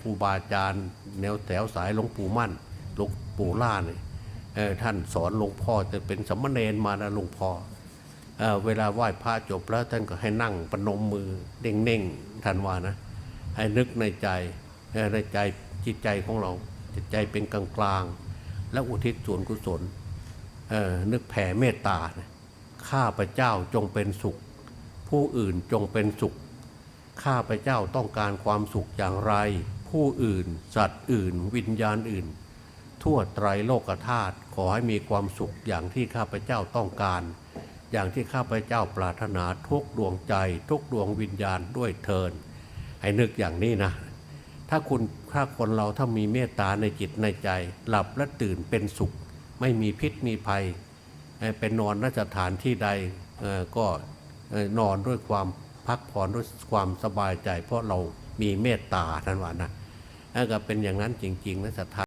ครูบาอาจารย์แนวแถวสายหลวงปู่มั่นหลวงปู่ล่าเนี่ยท่านสอนหลวงพ่อจะเป็นสามเณรมานะหลวงพ่อเอเวลาไหว้พระจบแล้วท่านก็ให้นั่งปนมมือเด้งเน่งๆท่านว่านะ ให้นึกในใจในใจจิตใจของเราจิตใจเป็นกลางกลางและอุทิศส่วนกุศลนึกแผ่เมตตานะข้าพเจ้าจงเป็นสุข ผู้อื่นจงเป็นสุข ข้าพเจ้าต้องการความสุขอย่างไร ผู้อื่น สัตว์อื่น วิญญาณอื่น ทั่วไตรโลกธาตุขอให้มีความสุขอย่างที่ข้าพเจ้าต้องการ อย่างที่ข้าพเจ้าปรารถนาทุกดวงใจ ทุกดวงวิญญาณด้วยเทินให้นึกอย่างนี้นะ ถ้าคุณถ้าคนเราถ้ามีเมตตาในจิตในใจ หลับและตื่นเป็นสุข ไม่มีพิษมีภัยเอ่อเป็นนอนนสถานที่ใดก็นอนด้วยความ พักผ่อนด้วยความสบายใจ เพราะเรามีเมตตาท่านว่านะแล้วก็เป็นอย่างนั้นจริงๆนะศรัทธา